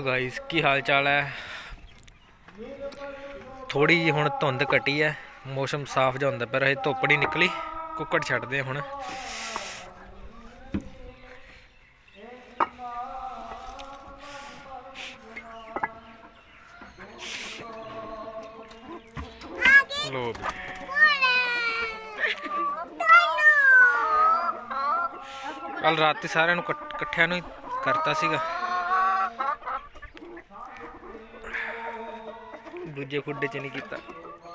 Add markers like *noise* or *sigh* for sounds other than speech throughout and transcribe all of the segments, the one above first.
Hello guys ਕੀ ਹਾਲ ਚਾਲ ਹੈ? ਥੋੜੀ ਜਿਹੀ ਹੁਣ ਧੁੰਦ ਘਟੀ ਹੈ, ਮੌਸਮ ਸਾਫ਼ ਜਿਹਾ ਹੁੰਦਾ ਪਰ ਹਜੇ ਧੁੱਪ ਨਹੀਂ ਨਿਕਲੀ, ਕੁੱਕੜ ਛੱਡਦੇ ਹੁਣ। ਲੋ ਕੱਲ ਰਾਤੀ ਸਾਰਿਆਂ ਨੂੰ ਇਕੱਠ- ਇਕੱਠਿਆਂ ਨੂੰ ਹੀ ਕਰਤਾ ਸੀਗਾ। ਦੂਜੇ ਖੁੱਡੇ 'ਚ ਨਹੀਂ ਕੀਤਾ।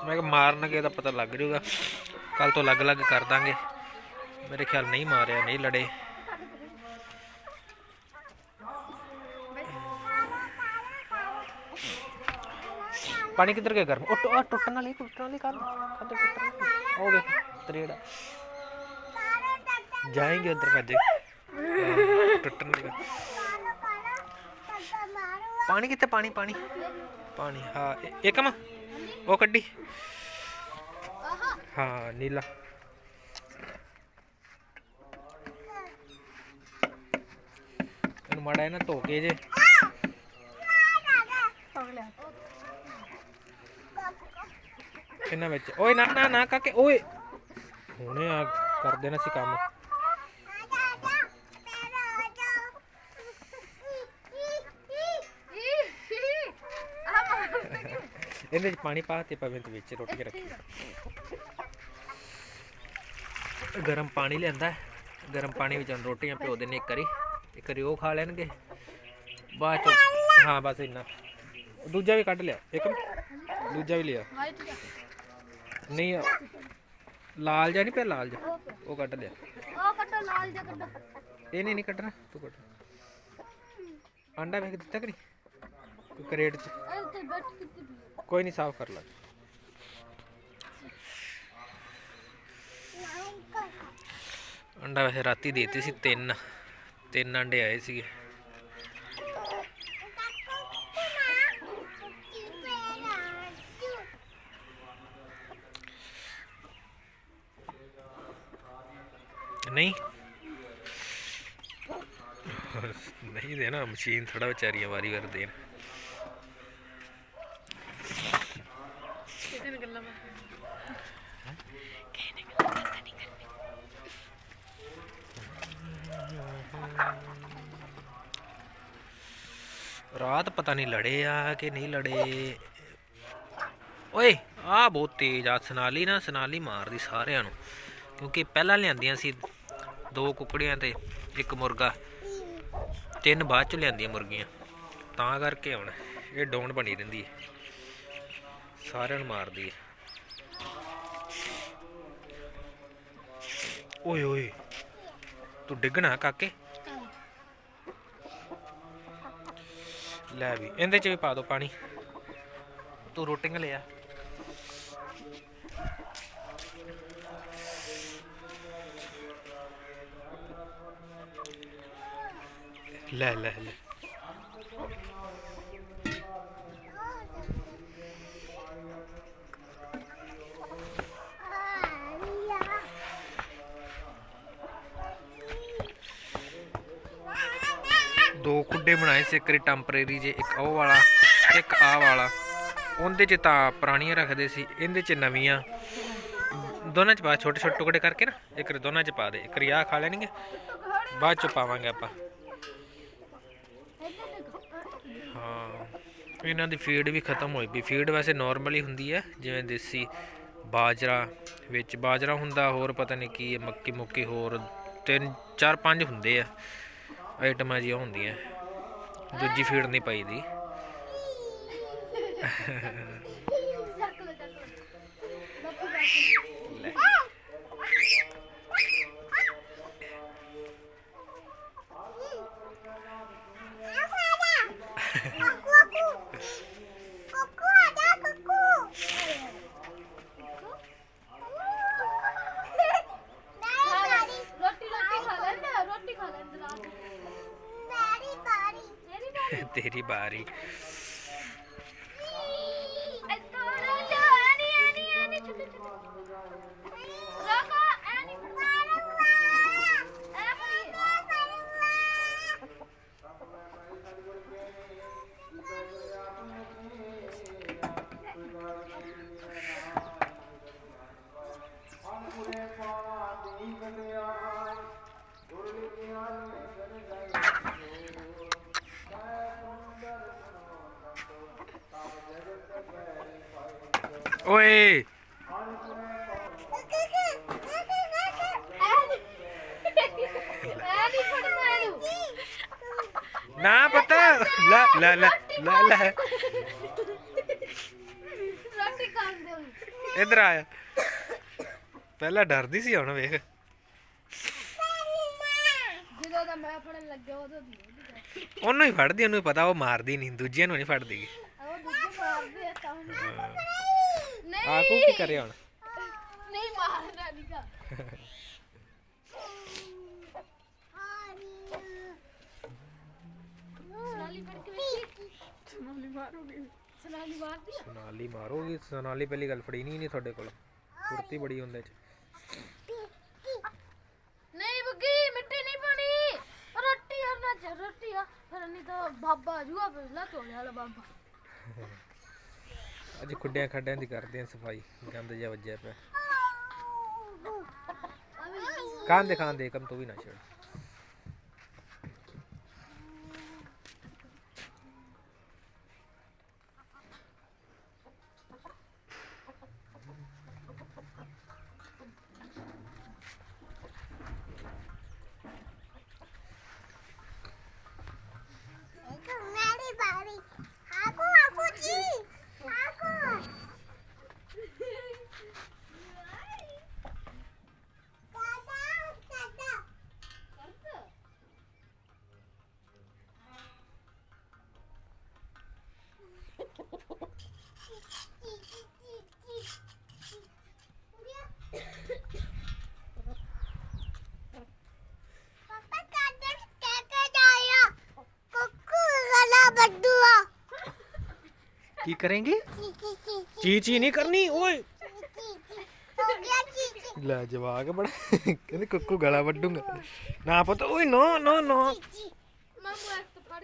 ਮੈਂ ਕਿਹਾ ਮਾਰਨਗੇ ਤਾਂ ਪਤਾ ਲੱਗ ਜਾਊਗਾ ਕੱਲ ਤੋਂ ਅਲੱਗ-ਅਲੱਗ ਕਰ ਦਾਂਗੇ। ਮੇਰੇ ਖਿਆਲ ਨਹੀਂ ਮਾਰਿਆ, ਨਹੀਂ ਲੜੇ। ਪਾਣੀ ਕਿੱਧਰ ਗਿਆ ਗਰਮ? ਉਹ ਟੁੱਟਣ ਵਾਲੀ ਟੁੱਟਣ ਵਾਲੀ ਕਰ। ਕਦ ਟੁੱਟਣ ਉਹ ਵੇਖ ਤਰੇੜਾ ਜਾਏਂਗੇ ਉਧਰ ਭੱਜੇ ਟੁੱਟਣ ਦੀ ਪਾਣੀ ਕਿੱਥੇ? ਪਾਣੀ ਪਾਣੀ। ਪਾਣੀ, ਹਾਂ, ਇਹ- ਏਕਮ ਉਹ ਕੱਢੀ। ਹਾਂ, ਨੀਲਾ। ਇਹਨੂੰ ਮਾੜਾ ਇਹਨਾਂ ਧੋ ਕੇ ਜੇ। ਇਹਨਾਂ ਵਿੱਚ। ਓਏ ਨਾ ਨਾ ਨਾ ਕਾਕੇ, ਓਏ। ਹੁਣੇ ਆ ਕਰ ਦੇਣਾ ਸੀ ਕੰਮ। ਇਹਦੇ ਵਿੱਚ ਪਾਣੀ ਪਾ ਤੇ ਪਵੇਂ ਵਿੱਚ ਰੋਟੀ ਰੱਖੀ। ਗਰਮ ਪਾਣੀ ਲੈਂਦਾ ਗਰਮ ਪਾਣੀ ਵਿੱਚ ਰੋਟੀਆਂ ਭਿਓ ਦੇਣੇ ਇੱਕ ਵਾਰੀ ਇੱਕ ਵਾਰੀ ਉਹ ਖਾ ਲੈਣਗੇ। ਬਾਅਦ ਚ ਹਾਂ, ਬਸ ਇੰਨਾ। ਦੂਜਾ ਵੀ ਕੱਢ ਲਿਆ। ਇੱਕ ਦੂਜਾ ਵੀ ਲਿਆ। ਨਹੀਂ, ਲਾਲ ਜਿਹਾ ਨਹੀਂ ਪਿਆ, ਲਾਲ ਜਿਹਾ। ਉਹ ਕੱਢ ਲਿਆ। ਉਹ ਕੱਟੋ ਲਾਲ ਜਿਹਾ ਕੱਟੋ ਇਹ ਨਹੀਂ ਨਹੀਂ ਕੱਢਣਾ। ਤੂੰ ਕੱਢ। ਆਂਡਾ ਵੇਖ ਦਿੱਤਾ ਕਰੀ ਕਰੇਟ ਚ? ਕੋਈ ਨਹੀਂ ਸਾਫ਼ ਕਰ ਲਾ ਅੰਡਾ ਵੈਸੇ ਰਾਤੀ ਦੇਤੀ ਸੀ ਤਿੰਨ ਤਿੰਨ ਅੰਡੇ ਆਏ ਸੀਗੇ। ਨਹੀਂ? ਨਹੀਂ ਦੇਣਾ, ਮਸ਼ੀਨ ਥੋੜਾ ਵਿਚਾਰੀਆਂ ਵਾਰੀ ਵਾਰ ਦੇਣ। ਕਿਸੇ ਨੇ ਗੱਲਾਂ ਰਾਤ ਪਤਾ ਨਹੀਂ ਲੜੇ ਆ ਕਿ ਨਹੀਂ ਲੜੇ। ਓਏ, ਆ ਬਹੁਤ ਤੇਜ਼ ਆ, ਸਨਾਲੀ ਨਾ, ਸਨਾਲੀ ਮਾਰਦੀ ਸਾਰਿਆਂ ਨੂੰ। ਕਿਉਂਕਿ ਪਹਿਲਾਂ ਲਿਆਂਦੀਆਂ ਸੀ ਦੋ ਕੁਕੜੀਆਂ ਤੇ ਇੱਕ ਮੁਰਗਾ। ਤਿੰਨ ਬਾਅਦ ਚ ਲਿਆਂਦੀਆਂ ਮੁਰਗੀਆਂ। ਤਾਂ ਕਰਕੇ ਹੁਣ ਇਹ ਡਾਊਨ ਬਣੀ ਰਹਿੰਦੀ ਹੈ। ਸਾਰਿਆਂ ਨੂੰ ਮਾਰਦੀ ਹੈ। ਓਏ ਓਏ, ਤੂੰ ਡਿੱਗਣਾ ਕਾਕੇ। ਲੈ ਵੀ, ਇਹਦੇ ਚ ਵੀ ਪਾ ਦੋ ਪਾਣੀ। ਤੂੰ ਰੋਟਿੰਗ ਲਿਆ। ਲੈ ਲੈ ਲੈ। ਖੁੱਡੇ ਇੱਕ ਟੈਂਪਰੇਰੀ ਜੇ ਇੱਕ ਉਹ ਵਾਲਾ ਇੱਕ ਆ ਵਾਲਾ। ਉਹਦੇ ਚ ਤਾਂ ਪੁਰਾਣੀਆਂ ਰੱਖਦੇ ਸੀ, ਇਹਦੇ ਚ ਨਵੀਆਂ। ਦੋਨਾਂ ਚ ਪਾ, ਛੋਟੇ ਛੋਟੇ ਟੁਕੜੇ ਕਰਕੇ ਨਾ, ਇੱਕ ਦੋਨਾਂ ਚ ਪਾ ਦੇ, ਇੱਕ ਰਿਆ ਖਾ ਲੈਣਗੇ, ਬਾਅਦ ਚ ਪਾਵਾਂਗੇ ਆਪਾਂ। ਹਾਂ, ਇਹਨਾਂ ਦੀ ਫੀਡ ਵੀ ਖਤਮ ਹੋਈ ਵੀ ਫੀਡ ਵੈਸੇ ਨਾਰਮਲੀ ਹੁੰਦੀ ਹੈ, ਜਿਵੇਂ ਦੇਸੀ ਬਾਜਰਾ ਵਿੱਚ। ਬਾਜਰਾ ਹੁੰਦਾ, ਹੋਰ ਪਤਾ ਨਹੀਂ ਕੀ ਹੈ, ਮੱਕੀ ਮੁੱਕੀ ਹੋਰ ਤਿੰਨ, ਚਾਰ, ਪੰਜ ਹੁੰਦੇ ਆ। ਆਈਟਮਾਂ ਜਿਹੀਆਂ ਹੁੰਦੀਆਂ। ਦੂਜੀ ਫੀਡ ਨਹੀਂ ਪਾਈ ਦੀ। ਲੋ ਚੱਕ ਲੋ ਬਾਪੂ ਬੈਠ ਰੋਟੀ ਰੋਟੀ ਖਾ ਲੈਂਦਾ ਰੋਟੀ ਖਾ ਲੈਂਦਾ ਰਾਤ ਮੇਰੀ ਬਾਰੀ ਮੇਰੀ ਬਾਰੀ ਤੇਰੀ ਓਏ। ਨਾ ਪੁੱਤ ਲੈ ਲੈ ਲੈ ਲੈ ਲੈ। ਰੋਟੀ ਖਾਣ ਦਿਓ ਇੱਧਰ ਆ। ਪਹਿਲਾਂ ਡਰਦੀ ਸੀ ਹੁਣ ਵੇਖ। ਜਦੋਂ ਦਾ ਮੈਂ ਫੜਨ ਲੱਗਿਆ ਉਦੋਂ। ਉਹਨੂੰ ਹੀ ਫੜਦੀ ਉਹਨੂੰ ਹੀ ਪਤਾ ਉਹ ਮਾਰਦੀ ਨਹੀਂ ਦੂਜਿਆਂ ਨੂੰ ਨਹੀਂ ਫੜਦੀ ਗੀ। ਉਹ ਦੂਜੇ ਮਾਰਦੇ ਆ ਤਾਂ ਵੀ। ਨਹੀਂ ਆ ਤੂੰ ਕੀ ਕਰਿਆ ਹੁਣ? ਨਹੀਂ ਮਾਰਨਾ ਨਹੀਂ ਕਾ ਸਨਾਲੀ ਫੜ ਕੇ ਵੇਖੀ। ਸਨਾਲੀ ਮਾਰੂਗੀ। ਸਨਾਲੀ ਮਾਰਦੀ ਆ? ਸੋਨਾਲੀ ਮਾਰੋਗੀ? ਸੋਨਾਲੀ ਪਹਿਲੀ ਗੱਲ ਫੜੀ ਨਹੀਂ ਨਹੀਂ ਤੁਹਾਡੇ ਕੋਲ। ਫੁਰਤੀ ਬੜੀ ਹੁੰਦੇ ਚ। ਨਹੀਂ ਬੁੱਗੀ ਮਿੱਟੀ ਨਹੀਂ ਪਾਣੀ ਰੋਟੀ ਆ ਨਾ ਚ ਰੋਟੀ ਆ। ਫਿਰ ਨਹੀਂ ਤਾਂ ਬਾਬਾ ਜੂਆ ਪਹਿਲਾ ਤੋਲੇ ਵਾਲਾ ਬਾਬਾ। *laughs* ਅੱਜ ਖੁੱਡਿਆਂ ਖੱਡਿਆਂ ਦੀ ਕਰਦੇ ਆ ਸਫ਼ਾਈ ਗੰਦ ਜਿਹਾ ਵੱਜਿਆ ਪਿਆ। ਖਾਣ ਦੇ ਖਾਣ ਦੇ ਕਮ ਤੂੰ ਵੀ ਨਾ ਛੇੜ ਮੇਰੀ ਬਾਰੀ ਆਕੂ ਆਕੂ ਜੀ ਆਕੂ ਕਾਦਾ ਕਾਦਾ ਕਰਦਾ ਪਾਪਾ ਕਾਦਰ ਕੇ ਕੇ ਜਾਇਆ ਕੁੱਕੂ ਗਲਾ ਬੱਦੂਆ ਕੀ ਕरेंगे ਚੀ ਚੀ ਚੀ ਚੀ ਚੀ ਨਹੀਂ ਕਰਨੀ, ਓਏ। ਲੈ ਜਵਾਕ ਬੜਾ, ਕਹਿੰਦੇ ਕੁੱਕੂ ਗਲਾ ਵੱਡੂਗਾ ਨਾ ਪਤਾ, ਓਏ, ਨੋ ਨੋ ਨੋ। ਇੱਕ ਫੜ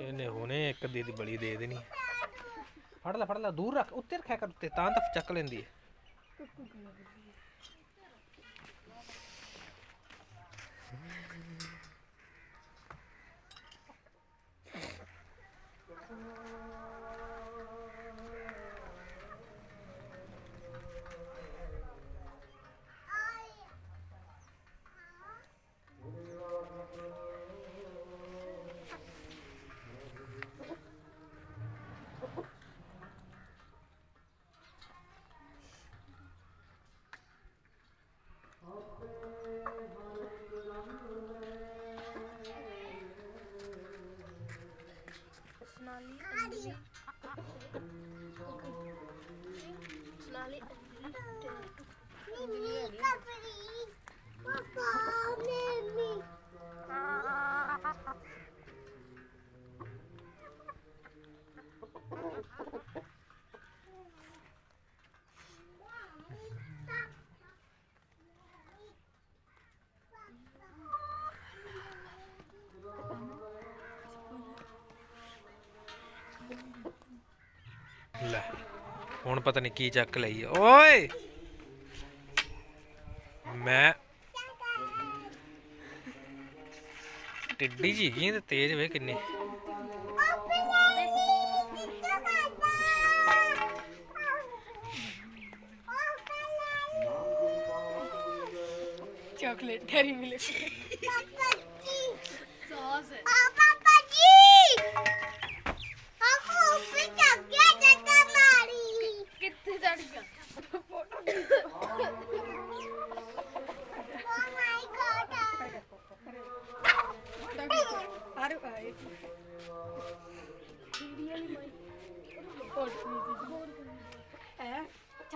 ਇਹਨੇ ਹੁਣੇ ਇੱਕ ਦੀ ਦੀ ਬਲੀ ਦੇ ਦੇਣੀ। ਫੜ ਲੈ ਫੜ ਲੈ, ਦੂਰ ਰੱਖ, ਉੱਤੇ ਰੱਖਿਆ ਕਰ ਉੱਤੇ, ਤਾਂ ਤਾਂ ਚੱਕ ਲੈਂਦੀ ਹੈ। ਹੁਣ ਪਤਾ ਨਹੀਂ ਕੀ ਚੱਕ ਲਈ ਓਏ! ਮੈਂ ਟਿੱਡੀ ਜੀ ਹੈਗੀ ਤੇਜ਼ ਵੇ ਕਿੰਨੀ। ਚਾਕਲੇਟ ਡੈਰੀ ਮਿਲਕ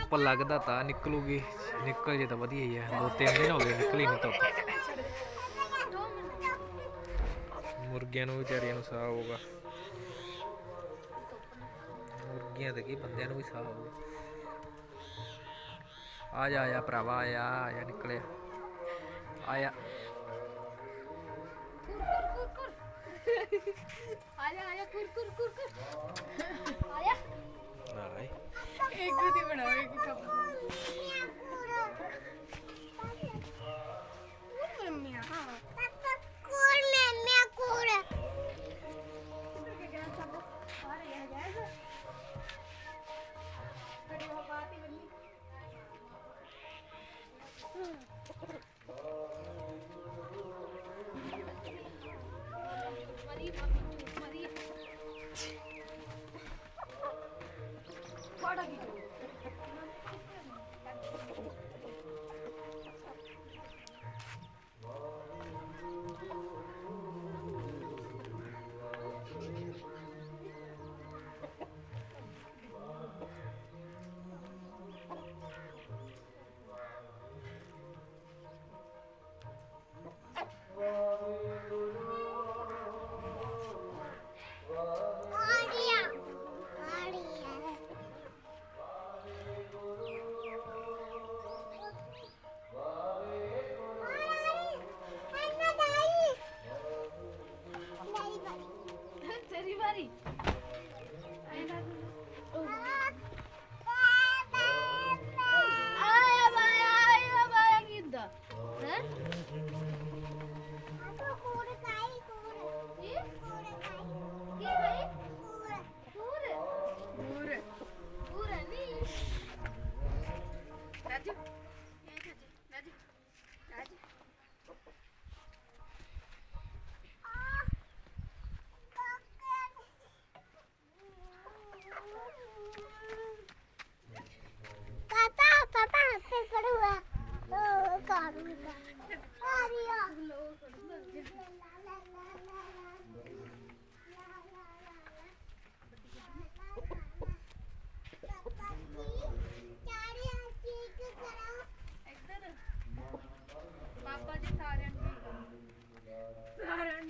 ਧੁੱਪ ਲੱਗਦਾ ਤਾਂ ਨਿਕਲੂਗੀ ਨਿਕਲ ਜੇ ਤਾਂ ਵਧੀਆ ਹੀ ਹੈ ਦੋ ਤਿੰਨ ਦਿਨ ਹੋ ਗਏ ਨਿਕਲੀ ਨਹੀਂ ਧੁੱਪ। ਮੁਰਗਿਆਂ ਨੂੰ ਵਿਚਾਰਿਆਂ ਨੂੰ ਸਾਹ ਹੋਊਗਾ। ਮੁਰਗੀਆਂ ਤੇ ਕੀ ਬੰਦਿਆਂ ਨੂੰ ਵੀ ਸਾਹ ਹੋਊਗਾ। ਆ ਜਾ ਆ ਜਾ ਭਰਾਵਾ ਆ ਜਾ ਆ ਜਾ ਨਿਕਲਿਆ। ਆਇਆ ਆਇਆ ਆਇਆ ਕੁਰ ਕੁਰ ਕੁਰ ਕੁਰ। ਆਇਆ ਆਏ। ਇੱਕ ਦੀ ਬਣਾਓ ਇੱਕ ਕੱਪ ਕੋਰ ਮੈਂ ਕੋਰ ਤੇਰੀ ਵਾਰੀ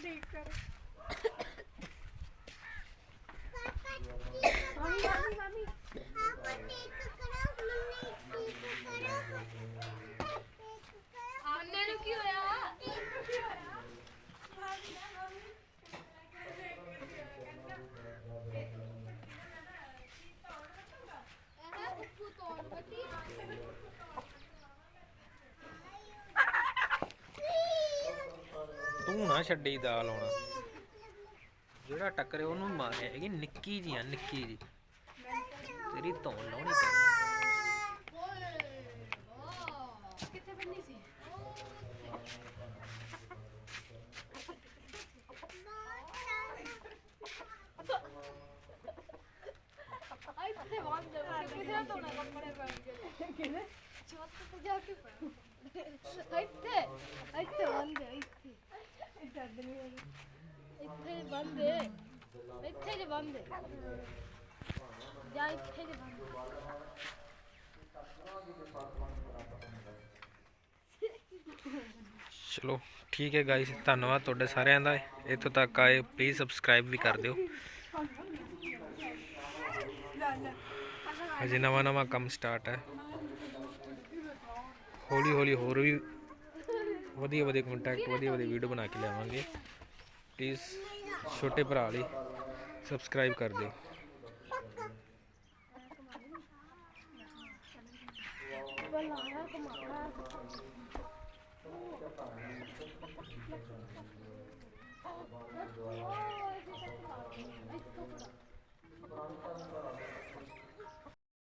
ਸਾਰਿਆਂ ਨੂੰ ਤੂੰ ਨਾ ਛੱਡੀ ਦਾਲ ਆਉਣਾ ਜਿਹੜਾ ਟੱਕਰੇ ਉਹਨੂੰ ਮਾਰਿਆ ਹੈਗੀ ਨਿੱਕੀ ਜੀ ਆ ਨਿੱਕੀ ਜੀ ਤੇਰੀ ਧੌਣ ਲਾਉਣੀ ਪੈਣੀ। ਕਿੱਥੇ ਬੰਨੀ ਸੀ? ਆਈ ਤੇ ਵਾਂਗ ਦੇ ਕਿਥੇ ਤੋਂ ਨਾ ਕੱਪੜੇ ਪਾ ਕੇ? ਕਿਹਨੇ ਛੱਤ ਤੇ ਜਾ ਕੇ ਪਾ। ਇੱਥੇ ਇੱਥੇ ਬੰਦ ਹੈ, ਇੱਥੇ। ਦਰਦ ਨਹੀਂ ਹੋਈ ਇੱਥੇ ਬੰਦ ਹੈ। ਇੱਥੇ ਜੇ ਬੰਦ ਹੈ। ਜਾ ਇੱਥੇ ਜੇ ਬੰਦ ਚਲੋ, ਠੀਕ ਹੈ ਗਾਇਸ ਧੰਨਵਾਦ ਤੁਹਾਡੇ ਸਾਰਿਆਂ ਦਾ ਇੱਥੋਂ ਤੱਕ ਆਏ ਪਲੀਜ਼ ਸਬਸਕ੍ਰਾਈਬ ਵੀ ਕਰ ਦਿਓ ਅਜੇ ਨਵਾਂ ਨਵਾਂ ਕੰਮ ਸਟਾਰਟ ਹੈ ਹੌਲੀ ਹੌਲੀ ਹੋਰ ਵੀ ਵਧੀਆ ਵਧੀਆ ਕੰਟੈਕਟ ਵਧੀਆ ਵਧੀਆ ਵੀਡੀਓ ਬਣਾ ਕੇ ਲਿਆਵਾਂਗੇ। ਪਲੀਜ਼ ਛੋਟੇ ਭਰਾ ਲਈ ਸਬਸਕ੍ਰਾਈਬ ਕਰ ਦਿਓ। ਬੁਲਾਇਆ ਕਮਾਇਆ